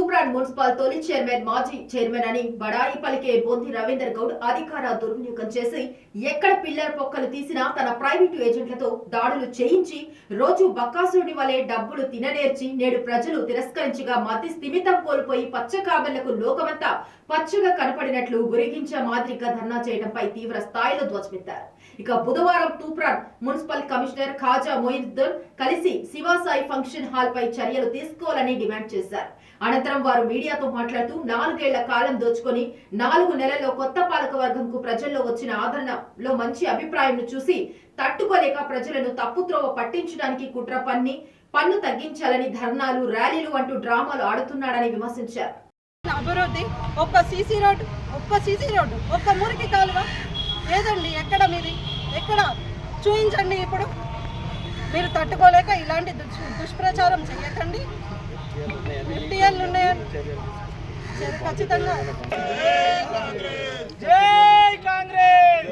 Toopran municipal తొలి chairman మాజీ chairman అని బడాయి పలికే బొంది రవీందర్ గౌడ్ అధికార దుర్వినియోగం చేసి ఎక్కడ పిల్లర్ పొక్కలు తీసినా తన ప్రైవేటు ఏజెంట్లతో దాడులు చేయించి రోజు బక్కాసుడి వలె డబ్బులు తిననేర్చి నేడు ప్రజలు తిరస్కరించగా మతి స్థిమితం కోల్పోయి పచ్చ కాబెళ్ళకు లోకమంతా పచ్చగా కనపడినట్లు గురిగించే మాదిరిగా ధర్నా చేయడంపై తీవ్ర స్థాయిలో ధ్వజమెత్తారు. ఇక బుధవారం తూప్రాన్ మున్సిపల్ కమిషనర్ ఖాజా మొయినుద్దీన్ కలిసి శివాసాయి ఫంక్షన్ హాల్ పై చర్యలు తీసుకోవాలని డిమాండ్ చేశారు. అనంతరం వారు మీడియాతో మాట్లాడుతూ నాలుగేళ్ళ కాలం దోచుకొని నాలుగు నెలల్లో కొత్త పాలక వర్గంకు ప్రజల్లో వచ్చిన ఆదరణలో మంచి అభిప్రాయం చూసి తట్టుకోలేక ప్రజలను తప్పుత్రోవ పట్టించడానికి కుట్ర పన్ని పన్ను తగ్గించాలని ధర్నాలు ర్యాలీలు అంటూ డ్రామాలు ఆడుతున్నాడని విమర్శించారు. అభివృద్ధి ఒక్క సీసీ రోడ్డు ఒక్క సీసీ రోడ్డు ఒక్క మురికి కాలువ. ఏదండి ఎక్కడ మీది? ఎక్కడ? చూపించండి ఇప్పుడు. మీరు తట్టుకోలేక ఇలాంటి దుష్ దుష్ప్రచారం చేయకండి. సరే, ఖచ్చితంగా జై కాంగ్రెస్